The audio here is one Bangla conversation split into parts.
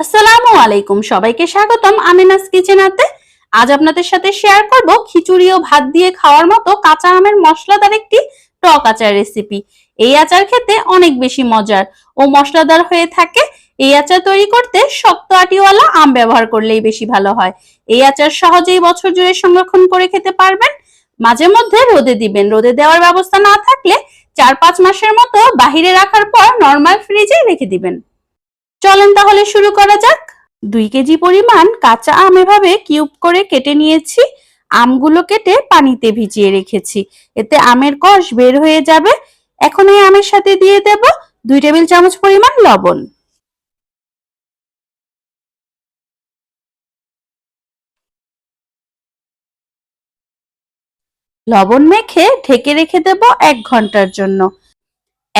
আসসালামু আলাইকুম। সবাইকে স্বাগতম আমিনাস কিচেনাতে আজ আপনাদের সাথে শেয়ার করব খিচুড়ি ও ভাত দিয়ে খাওয়ার মতো কাঁচা আমের মশলাদার একটি টক আচার রেসিপি এই আচার খেতে অনেক বেশি মজার ও মশলাদার হয়ে থাকে। এই আচার তৈরি করতে শক্ত আটিওয়ালা আম ব্যবহার করলেই বেশি ভালো হয়। এই আচার সহজেই বছর জুড়ে সংরক্ষণ করে খেতে পারবেন। মাঝে মধ্যে রোদে দিবেন। রোদে দেওয়ার ব্যবস্থা না থাকলে চার পাঁচ মাসের মতো বাহিরে রাখার পর নর্মাল ফ্রিজে রেখে দিবেন। চলেন তাহলে শুরু করা যাক। দুই কেজি পরিমাণ কাঁচা আম এভাবে কিউব করে কেটে নিয়েছি। আমগুলো কেটে পানিতে ভিজিয়ে রেখেছি। এতে আমের কষ বের হয়ে যাবে। এখন এই আমের সাথে দিয়ে দেব দুই টেবিল চামচ পরিমাণ লবণ। লবণ মেখে ঢেকে রেখে দেব এক ঘণ্টার জন্য।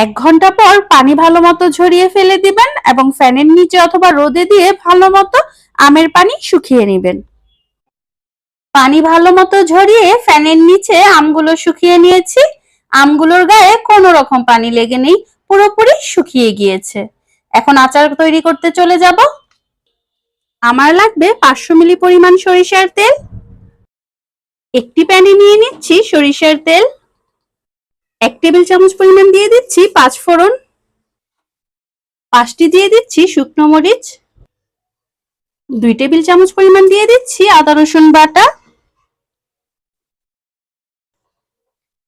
এক ঘণ্টা পর পানি ভালো মতো ঝরিয়ে ফেলে দিবেন এবং ফ্যানের নিচে অথবা রোদে দিয়ে ভালো মতো আমের পানি শুকিয়ে নেবেন। পানি ভালো মতো ঝরিয়ে ফ্যানের নিচে আমগুলো শুকিয়ে নিয়েছি। আমগুলোর গায়ে কোনো রকম পানি লেগে নেই, পুরোপুরি শুকিয়ে গিয়েছে। এখন আচার তৈরি করতে চলে যাব। আমার লাগবে পাঁচশো মিলি পরিমাণ সরিষার তেল। একটি প্যানে নিয়ে নিচ্ছি সরিষার তেল। এক টেবিল চামচ পরিমাণ দিয়ে দিচ্ছি পাঁচ ফোড়ন, পাঁচটি দিয়ে দিচ্ছি শুকনো মরিচ, দুই টেবিল চামচ পরিমাণ দিয়ে দিচ্ছি আদা, রসুন বাটা।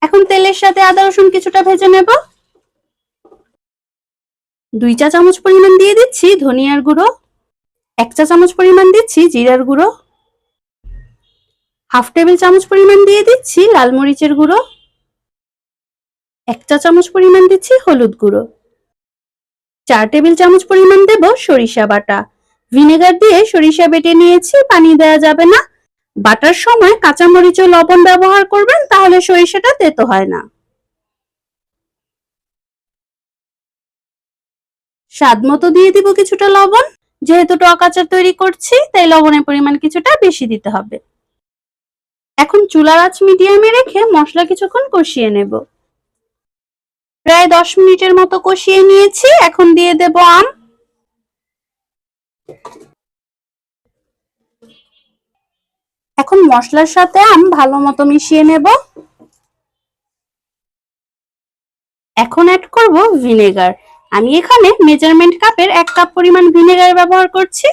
এখন তেলের সাথে আদা, রসুন কিছুটা ভেজে নেব। দুই চা চামচ পরিমাণ দিয়ে দিচ্ছি ধনিয়ার গুঁড়ো, এক চা চামচ পরিমাণ দিচ্ছি জিরার গুঁড়ো, হাফ টেবিল চামচ পরিমাণ দিয়ে দিচ্ছি লাল মরিচের গুঁড়ো। এক চা চামচ পরিমাণ দিচ্ছি হলুদ গুঁড়ো। চার টেবিল চামচ পরিমাণ দেব সরিষা বাটা। ভিনেগার দিয়ে সরিষা বেটে নিয়েছি, পানি দেওয়া যাবে না। বাটার সময় কাঁচামরিচ ও লবণ ব্যবহার করবেন, তাহলে সরিষাটা তেতো হয় না। স্বাদ মতো দিয়ে দিব কিছুটা লবণ। যেহেতু টক আচার তৈরি করছি, তাই লবণের পরিমাণ কিছুটা বেশি দিতে হবে। এখন চুলার আঁচ মিডিয়ামে রেখে মশলা কিছুক্ষণ কষিয়ে নেব। প্রায় দশ মিনিটের মতো কষিয়ে নিয়েছি। এখন দিয়ে দেব আম। এখন মশলার সাথে আম ভালো মতো মিশিয়ে নেব। এখন অ্যাড করব ভিনেগার আমি এখানে মেজারমেন্ট কাপের এক কাপ পরিমাণ ভিনেগার ব্যবহার করছি।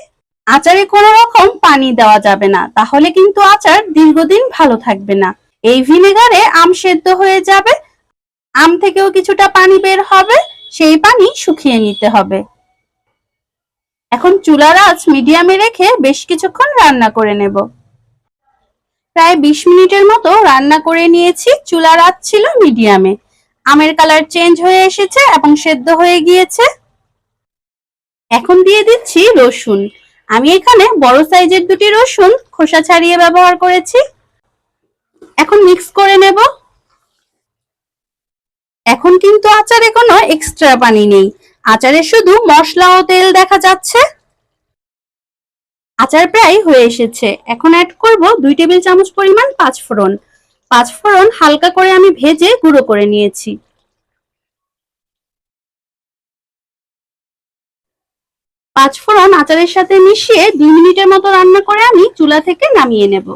আচারে কোনো রকম পানি দেওয়া যাবে না, তাহলে কিন্তু আচার দীর্ঘদিন ভালো থাকবে না। এই ভিনেগারে আম সেদ্ধ হয়ে যাবে। আম থেকেও কিছুটা পানি বের হবে, সেই পানি শুকিয়ে নিতে হবে। এখন চুলার আঁচ মিডিয়ামে রেখে বেশ কিছুক্ষণ রান্না করে নেব। প্রায় বিশ মিনিটের মতো রান্না করে নিয়েছি, চুলার আঁচ ছিল মিডিয়ামে। আমের কালার চেঞ্জ হয়ে এসেছে এবং সেদ্ধ হয়ে গিয়েছে। এখন দিয়ে দিচ্ছি রসুন। আমি এখানে বড় সাইজের দুটি রসুন খোসা ছাড়িয়ে ব্যবহার করেছি। এখন মিক্স করে নেব। এখন কিন্তু আচারে কোনো এক্সট্রা পানি নেই। আচারে শুধু মশলা ও তেল দেখা যাচ্ছে। আচার প্রায় হয়ে এসেছে। এখন অ্যাড করব দুই টেবিল চামচ পরিমাণ পাঁচ ফোড়ন। পাঁচ ফোড়ন হালকা করে আমি ভেজে গুঁড়ো করে নিয়েছি। পাঁচ ফোড়ন আচারের সাথে মিশিয়ে দুই মিনিটের মতো রান্না করে আমি চুলা থেকে নামিয়ে নেব।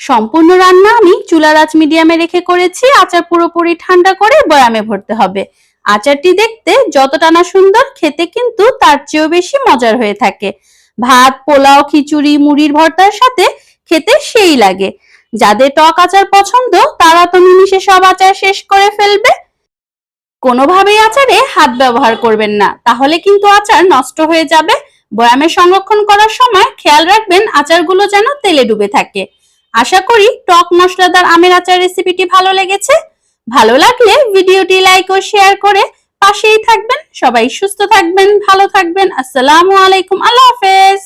সম্পূর্ণ রান্না আমি চুলার আঁচ মিডিয়ামে রেখে করেছি। আচার পুরোপুরি ঠান্ডা করে বয়ামে ভরতে হবে। আচারটি দেখতে যতটা না সুন্দর, খেতে কিন্তু তার চেয়েও বেশি মজার হয়ে থাকে। ভাত, পোলাও, খিচুড়ি, মুড়ির ভর্তার সাথে খেতে সেই লাগে। যাদের টক আচার পছন্দ, তারা তো নিমিশে সব আচার শেষ করে ফেলবে। কোনোভাবেই আচারে হাত ব্যবহার করবেন না। তাহলে কিন্তু আচার নষ্ট হয়ে যাবে। বয়ামে সংরক্ষণ করার সময় খেয়াল রাখবেন, আচারগুলো যেন তেলে ডুবে থাকে। আশা করি টক মশলাদার আমের আচার রেসিপিটি ভালো লেগেছে। ভালো লাগলে ভিডিওটি লাইক ও শেয়ার করে পাশেই থাকবেন। সবাই সুস্থ থাকবেন, ভালো থাকবেন। আসসালামু আলাইকুম, আল্লাহ হাফেজ।